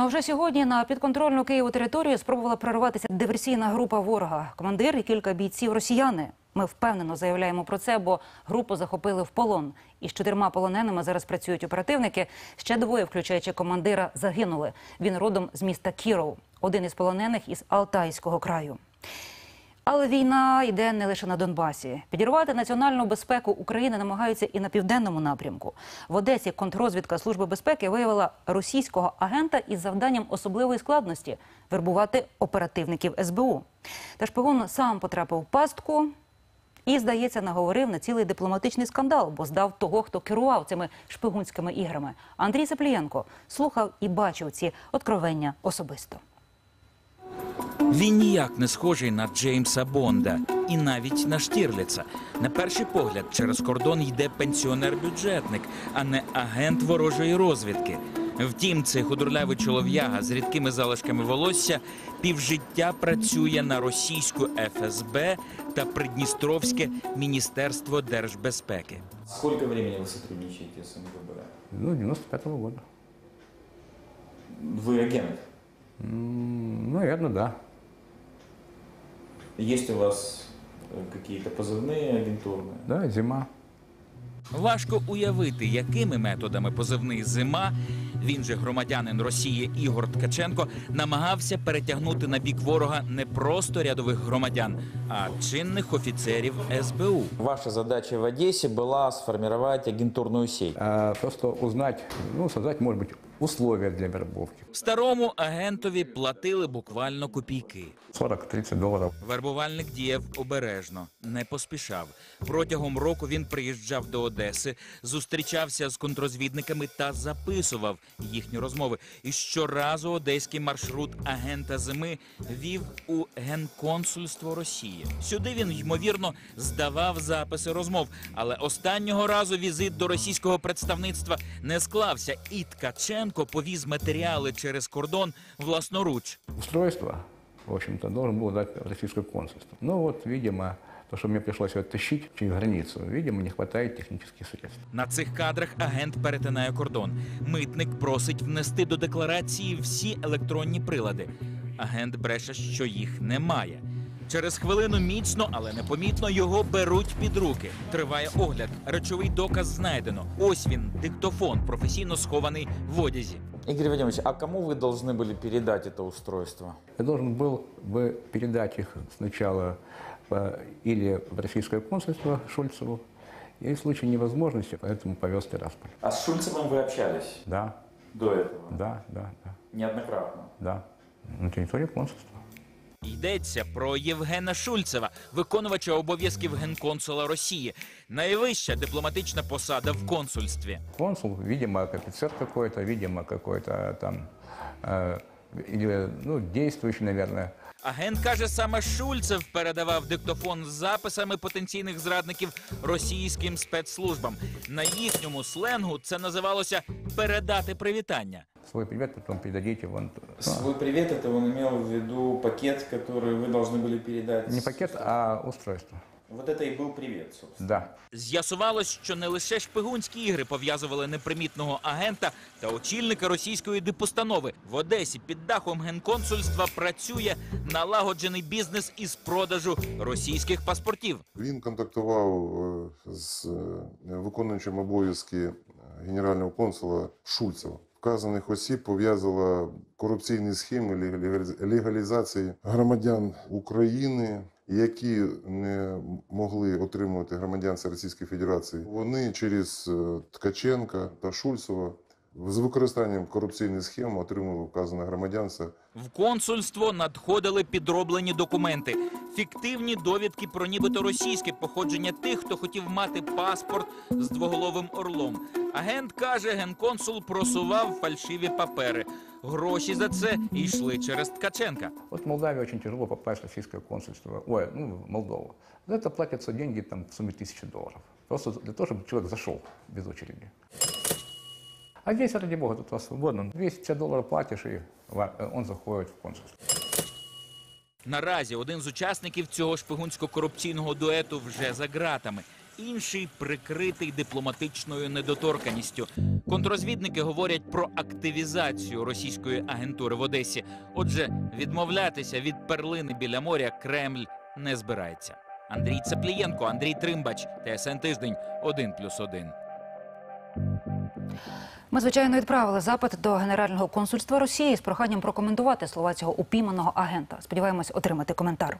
Ну а вже сьогодні на підконтрольну Києву територію спробувала прорватися диверсійна група ворога. Командир і кілька бійців росіяни. Ми впевнено заявляємо про це, бо групу захопили в полон. Із чотирма полоненими зараз працюють оперативники. Ще двоє, включаючи командира, загинули. Він родом з міста Кіров, один із полонених із Алтайського краю. Але війна йде не лише на Донбасі. Підірвати національну безпеку України намагаються і на південному напрямку. В Одесі контррозвідка Служби безпеки виявила російського агента із завданням особливої складності вербувати оперативників СБУ. Та шпигун сам потрапив в пастку і, здається, наговорив на цілий дипломатичний скандал, бо здав того, хто керував цими шпигунськими іграми. Андрій Саплієнко слухав і бачив ці откровення особисто. Він ніяк не схожий на Джеймса Бонда і навіть на Штірліца. На перший погляд, через кордон йде пенсіонер-бюджетник, а не агент ворожої розвідки. Втім, цей худорлявий чолов'яга з рідкими залишками волосся півжиття працює на російську ФСБ та Придністровське міністерство держбезпеки. Сколько времени вы сотрудничаете с МВБ? Ну, 95-го года. Вы агент. М, Наверное, да. Есть у вас э, какие-то позывные агентурные? Да, зима. Важко уявити, якими методами позивний зима, він же громадянин Росії Ігор Ткаченко, намагався перетягнути на бік ворога не просто рядових громадян, а чинних офіцерів СБУ. Ваша задача в Одессе была сформировать агентурную сеть. А, просто узнать, ну, создать, может быть, условия для вербовки. Старому агентові платили буквально копійки. 40-30 долларов. Вербувальник діяв обережно, не поспішав. Протягом року він приїжджав до Одеси, зустрічався з контрозвідниками та записував їхні розмови. І щоразу одеський маршрут агента зими вів у генконсульство Росії. Сюди він ймовірно здавав записи розмов. Але останнього разу візит до російського представництва не склався, і Ткаченко повіз матеріали через кордон власноруч. Устройство, в общем-то, должен был дать российское консульство. Но вот, видимо, то, что мне пришлось его тащить через границу, видимо, не хватает технических средств. На цих кадрах агент перетинає кордон. Митник просить внести до декларації всі електронні прилади. Агент бреше, що їх немає. Через хвилину міцно, але непомітно його беруть під руки. Триває огляд. Речовий доказ знайдено. Ось він, диктофон, професійно схований в одязі. Игорь Вадимович, а кому вы должны были передать это устройство? Я должен был бы передать их сначала по- или в российское консульство Шульцеву, и в случае невозможности, поэтому повез в Тирасполь. А с Шульцевым вы общались Да, до этого? да, да, да, Неоднократно. да. На территории консульства. Йдеться про Євгена Шульцева, виконувача обов'язків генконсула Росії. Найвища дипломатична посада в консульстві. Консул, видимо, офицер какой-то, видимо, какой-то там, э, ну, действующий, наверное. Агент каже, саме Шульцев передавав диктофон з записами потенційних зрадників російським спецслужбам. На їхньому сленгу це називалося передати привітання. Свой привет потом передадите вон. Свой привет, это он имел в виду пакет, который вы должны были передать? Не пакет, а устройство. Вот это и был привет, собственно. Да. З'ясувалось, що не лише шпигунські ігри пов'язували непримітного агента та очільника російської дипустанови. В Одесі під дахом генконсульства працює налагоджений бізнес із продажу російських паспортів. Він контактував е, з е, виконуючим обов'язки е, генерального консула Шульцева. Вказаних осіб пов'язувала корупційні схеми легаліз- легалізації громадян України, які не могли отримувати громадянство Російської Федерації. Вони через е, Ткаченка та Шульцева з використанням корупційних схем отримали вказане громадянство В консульство надходили підроблені документи, фіктивні довідки про нібито російське походження тих, хто хотів мати паспорт з двоголовим орлом. Агент каже, генконсул просував фальшиві папери. Гроші за це йшли через Ткаченка. Вот в Молдавии очень тяжело попасть в российское консульство, ой, ну, в Молдову. За это платятся деньги там, в сумме тысячи долларов. Просто для того, чтобы человек зашел без очереди. А здесь, ради бога, тут у вас свободно. 250 долларов платишь, и ва- э, он заходит в консульство. Наразі один з учасників цього шпигунсько-корупційного дуету вже за ґратами. інший прикритий дипломатичною недоторканістю. Контрозвідники говорять про активізацію російської агентури в Одесі. Отже, відмовлятися від перлини біля моря Кремль не збирається. Андрій Цеплієнко, Андрій Тримбач, ТСН Тиждень, 1+,1. Ми, звичайно, відправили запит до Генерального консульства Росії з проханням прокоментувати слова цього упійманого агента. Сподіваємось отримати коментар.